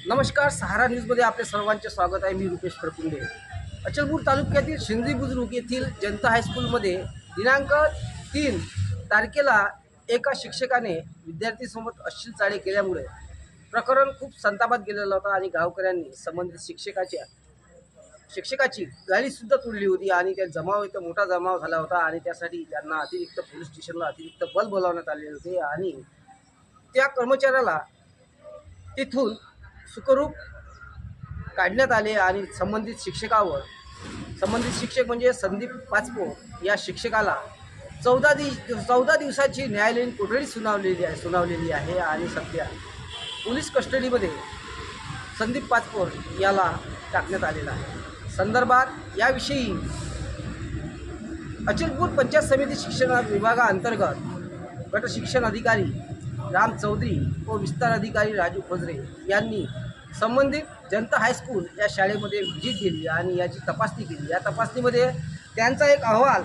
नमस्कार सहारा न्यूजमध्ये आपले सर्वांचे स्वागत आहे. मी रुपेश फडकुंडे अचलपूर तालुक्यातील शिंदरी बुद्रुक येथील जनता हायस्कूलमध्ये दिनांक तीन तारखेला एका शिक्षकाने विद्यार्थीसोबत अश्लील चाळे केल्यामुळे प्रकरण खूप संतापात गेलेलं होतं आणि गावकऱ्यांनी संबंधित शिक्षकाच्या शिक्षकाची गाडीसुद्धा तोडली होती आणि त्या जमाव इथं मोठा जमाव झाला होता आणि त्यासाठी त्यांना अतिरिक्त पोलीस स्टेशनला अतिरिक्त बल बोलावण्यात आले होते आणि त्या कर्मचाऱ्याला तिथून सुखरूप काढण्यात आले आणि संबंधित शिक्षकावर संबंधित शिक्षक म्हणजे संदीप पाचपो या शिक्षकाला चौदा दि चौदा दिवसाची न्यायालयीन कोठडी सुनावलेली आहे सुनावलेली आहे आणि सध्या पोलीस कस्टडीमध्ये संदीप पाचपोर याला टाकण्यात आलेला आहे. संदर्भात याविषयी अचलपूर पंचायत समिती शिक्षण विभागाअंतर्गत गट शिक्षण अधिकारी राम चौधरी व विस्तार अधिकारी राजू खोजरे यांनी संबंधित जनता हायस्कूल या शाळेमध्ये व्हिजिट दिली आणि याची तपासणी केली. या तपासणीमध्ये त्यांचा एक अहवाल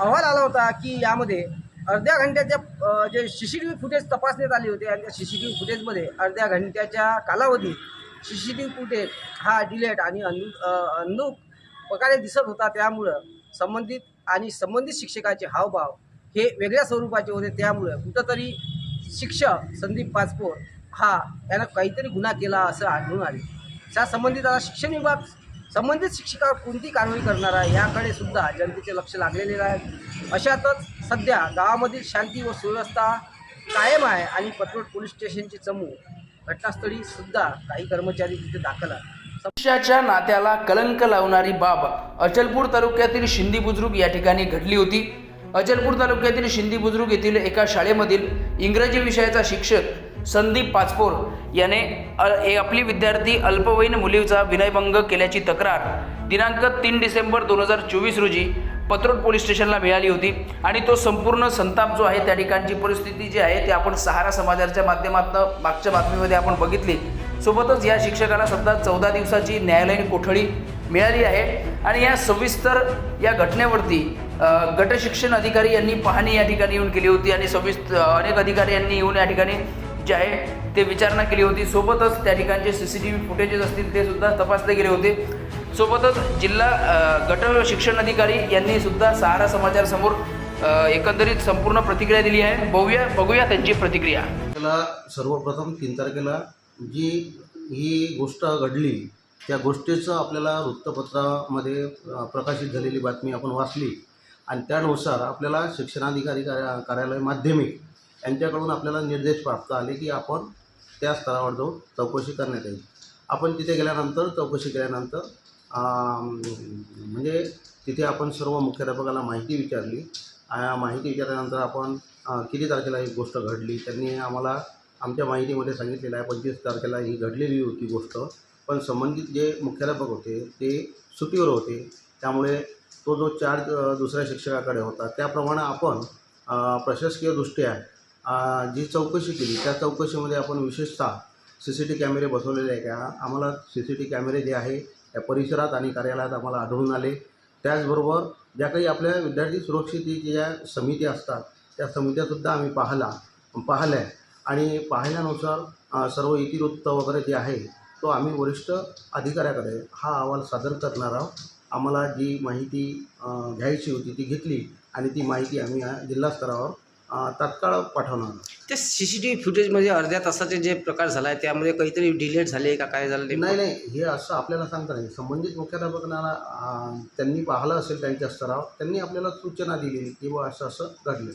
अहवाल आला होता की यामध्ये अर्ध्या घंट्याच्या जे C C T V footage तपासण्यात आले होते आणि त्या सी सी टी व्ही फुटेजमध्ये अर्ध्या घंट्याच्या कालावधीत C C T V footage हा डिलेट आणि अनु अ, प्रकारे दिसत होता. त्यामुळं संबंधित आणि संबंधित शिक्षकाचे हावभाव हे वेगळ्या स्वरूपाचे होते त्यामुळं कुठंतरी शिक्षक संदीप पाचपोर हा यानं काहीतरी गुन्हा केला असं आढळून आले. त्या संबंधित आता शिक्षण विभाग संबंधित शिक्षकावर कोणती कारवाई करणार आहे याकडे सुद्धा जनतेचे लक्ष लागलेले आहे अशातच सध्या गावामधील शांती व सुव्यवस्था कायम आहे आणि पतोड पोलीस स्टेशनची चमू घटनास्थळी सुद्धा काही कर्मचारी तिथे दाखल आहेत. पक्षाच्या नात्याला कलंक लावणारी बाब अचलपूर तालुक्यातील शिंदी बुद्रुक या ठिकाणी घडली होती. अचलपूर तालुक्यातील शिंदी बुद्रुक येथील एका शाळेमधील इंग्रजी विषयाचा शिक्षक संदीप पाचपोर याने ए- आपली विद्यार्थी अल्पवयीन मुलीचा विनयभंग केल्याची तक्रार दिनांक तीन डिसेंबर दोन हजार चोवीस रोजी पत्रोट पोलीस स्टेशनला मिळाली होती. आणि तो संपूर्ण संताप जो आहे त्या ठिकाणची परिस्थिती जी आहे ती आपण सहारा समाजाच्या माध्यमातून मागच्या बातमीमध्ये आपण बघितली. सोबतच या शिक्षकाला सध्या चौदा दिवसाची न्यायालयीन कोठडी मिळाली आहे. आणि या सविस्तर या घटनेवरती गटशिक्षण गट शिक्षण अधिकारी यांनी पाहणी या ठिकाणी येऊन केली होती आणि सविस्तर अनेक अधिकारी यांनी येऊन या ठिकाणी जे आहे ते विचारणा केली होती. सोबतच त्या ठिकाणचे C C T V footages असतील ते सुद्धा तपासले गेले होते. सोबतच जिल्हा गट शिक्षण अधिकारी यांनी सुद्धा सहारा समाचारसमोर एकंदरीत संपूर्ण प्रतिक्रिया दिली आहे. बघूया बघूया त्यांची प्रतिक्रिया. सर्वप्रथम तीन तारखेला जी ही गोष्ट घडली त्या गोष्टीचं आपल्याला वृत्तपत्रामध्ये प्रकाशित झालेली बातमी आपण वाचली. आणि त्यानुसार आपल्याला शिक्षणाधिकारी कार्या कार्यालय माध्यमिक यांच्याकडून आपल्याला निर्देश प्राप्त आले की आपण त्या स्तरावर जाऊन चौकशी करण्यात येईल. आपण तिथे गेल्यानंतर चौकशी केल्यानंतर म्हणजे तिथे आपण सर्व मुख्याध्यापकाला माहिती विचारली. माहिती विचारल्यानंतर आपण किती तारखेला ही गोष्ट घडली? त्यांनी आम्हाला आमच्या माहितीमध्ये सांगितलेलं आहे पंचवीस तारखेला ही घडलेली होती गोष्ट. पण संबंधित जे मुख्याध्यापक होते ते सुटीवर होते. त्यामुळे तो जो चार्ज दुसऱ्या शिक्षकाकडे होता त्याप्रमाणे आपण प्रशासकीय प्रशासकीयदृष्ट्या जी चौकशी केली त्या चौकशीमध्ये आपण विशेषतः सी सी टी कॅमेरे बसवलेले आहे का आम्हाला सी सी टी कॅमेरे जे आहे त्या परिसरात आणि कार्यालयात आम्हाला आढळून आले. त्याचबरोबर ज्या काही आपल्या विद्यार्थी सुरक्षितेच्या ज्या समिती असतात त्या समित्यासुद्धा आम्ही पाहला पाहिल्या आणि पाहिल्यानुसार सर्व इतिवृत्त वगैरे जे आहे तो आम्ही वरिष्ठ अधिकाऱ्याकडे हा अहवाल सादर करणार आहोत. आम्हाला जी माहिती घ्यायची होती ती घेतली आणि ती माहिती आम्ही जिल्हा स्तरावर तात्काळ पाठवणार आहोत. ते सी सी टी व्ही फुटेजमध्ये अर्ध्या तासाचे जे प्रकार झाला आहे त्यामध्ये काहीतरी डिलेट झाले का काय झालं नाही नाही हे असं आपल्याला सांगता नाही. संबंधित मुख्याध्यापकांना त्यांनी पाहिलं असेल त्यांच्या स्तरावर त्यांनी आपल्याला सूचना दिली की बुवा असं असं घडलं.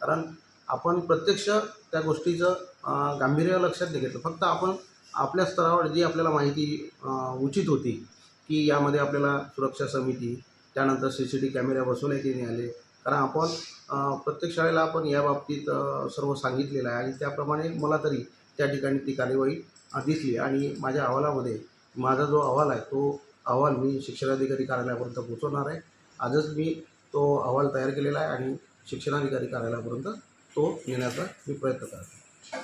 कारण आपण प्रत्यक्ष त्या गोष्टीचं गांभीर्य लक्षात नाही घेतलं. फक्त आपण आपल्या स्तरावर जी आपल्याला माहिती उचित होती की यामध्ये आपल्याला सुरक्षा समिती त्यानंतर सी सी टी कॅमेरा की नाही आले. कारण आपण प्रत्येक शाळेला आपण या बाबतीत सर्व सांगितलेलं आहे. आणि त्याप्रमाणे मला तरी त्या ठिकाणी ती कार्यवाही दिसली. आणि माझ्या अहवालामध्ये माझा जो अहवाल आहे तो अहवाल मी शिक्षणाधिकारी कार्यालयापर्यंत पोहोचवणार आहे. आजच मी तो अहवाल तयार केलेला आहे आणि शिक्षणाधिकारी कार्यालयापर्यंत तो नेण्याचा मी प्रयत्न करतो.